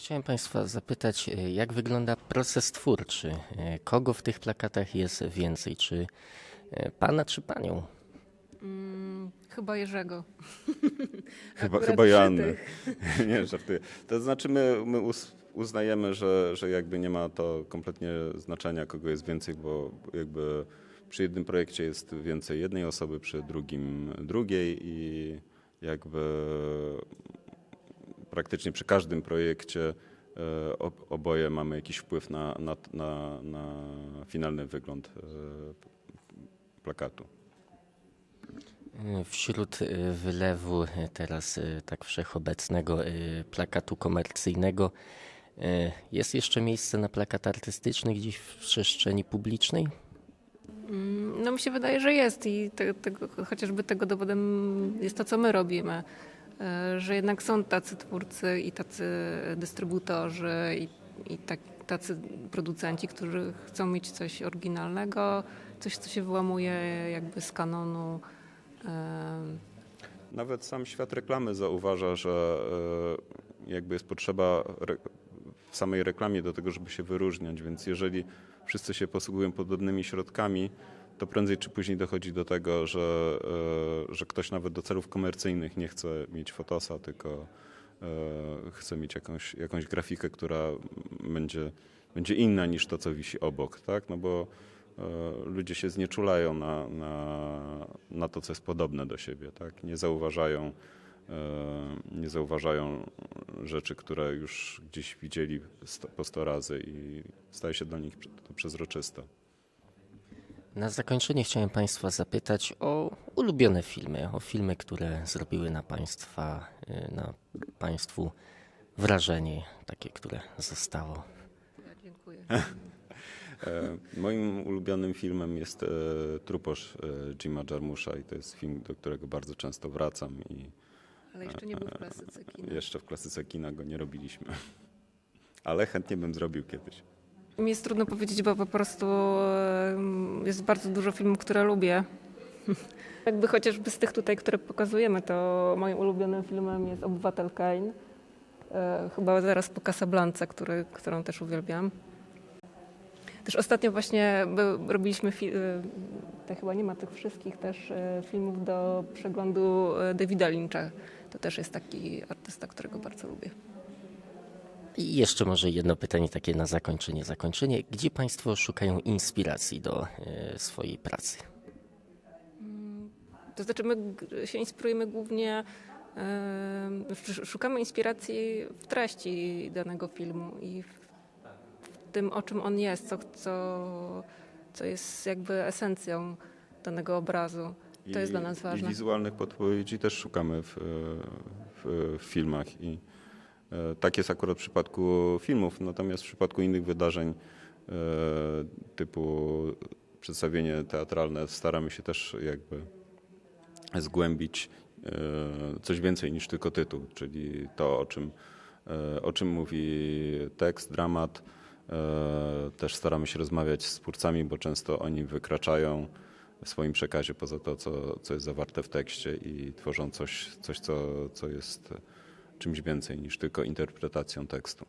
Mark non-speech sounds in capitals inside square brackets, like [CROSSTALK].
Chciałem Państwa zapytać, e, jak wygląda proces twórczy? E, Kogo w tych plakatach jest więcej? Czy e, Pana, czy Panią? Mm, chyba Jerzego. [LAUGHS] Chyba, chyba Joanny. [LAUGHS] nie, żartuję. To znaczy my, my us- uznajemy, że, że jakby nie ma to kompletnie znaczenia, kogo jest więcej, bo jakby przy jednym projekcie jest więcej jednej osoby, przy drugim drugiej i jakby praktycznie przy każdym projekcie e, ob- oboje mamy jakiś wpływ na, na, na, na finalny wygląd e, plakatu. Wśród e, wylewu teraz tak wszechobecnego plakatu komercyjnego jest jeszcze miejsce na plakat artystyczny gdzieś w przestrzeni publicznej? Mm, No mi się wydaje, że jest i te, tego, chociażby tego dowodem jest to, co my robimy. E, Że jednak są tacy twórcy i tacy dystrybutorzy i, i tak, tacy producenci, którzy chcą mieć coś oryginalnego, coś, co się wyłamuje jakby z kanonu. Em, Nawet sam świat reklamy zauważa, że e, jakby jest potrzeba w samej reklamie do tego, żeby się wyróżniać, więc jeżeli wszyscy się posługują podobnymi środkami, to prędzej czy później dochodzi do tego, że, e, że ktoś nawet do celów komercyjnych nie chce mieć fotosa, tylko e, chce mieć jakąś, jakąś grafikę, która będzie, będzie inna niż to, co wisi obok, tak? No bo e, ludzie się znieczulają na, na, na to, co jest podobne do siebie, tak? Nie zauważają, nie zauważają rzeczy, które już gdzieś widzieli po sto razy i staje się dla nich to przezroczyste. Na zakończenie chciałem Państwa zapytać o ulubione filmy, o filmy, które zrobiły na Państwa, e, na Państwu wrażenie, takie, które zostało. ja dziękuję. [LAUGHS] E, Moim ulubionym filmem jest e, Truposz e, Jima Jarmusza i to jest film, do którego bardzo często wracam i Ale jeszcze nie był w klasyce kina. jeszcze w klasyce kina go nie robiliśmy. [LAUGHS] Ale chętnie bym zrobił kiedyś. Mi jest trudno powiedzieć, bo po prostu jest bardzo dużo filmów, które lubię. [LAUGHS] Jakby chociażby z tych tutaj, które pokazujemy, to moim ulubionym filmem jest Obywatel Kain. E, Chyba zaraz po Casablance, który, którą też uwielbiam. Też ostatnio właśnie robiliśmy, fi- e, chyba nie ma tych wszystkich też e, filmów do przeglądu Davida Lyncha. To też jest taki artysta, którego bardzo lubię. I jeszcze może jedno pytanie takie na zakończenie. Zakończenie. Gdzie Państwo szukają inspiracji do e, swojej pracy? To znaczy, my się inspirujemy głównie, szukamy inspiracji w treści danego filmu i w, tym, o czym on jest, co, co, co jest jakby esencją danego obrazu. To jest dla nas I ważne. wizualnych podpowiedzi też szukamy w, w, w filmach i e, tak jest akurat w przypadku filmów, natomiast w przypadku innych wydarzeń e, typu przedstawienie teatralne staramy się też jakby zgłębić e, coś więcej niż tylko tytuł, czyli to, o czym, e, o czym mówi tekst, dramat. E, Też staramy się rozmawiać z twórcami, bo często oni wykraczają w swoim przekazie poza to, co, co jest zawarte w tekście i tworzą coś, coś co, co jest czymś więcej niż tylko interpretacją tekstu.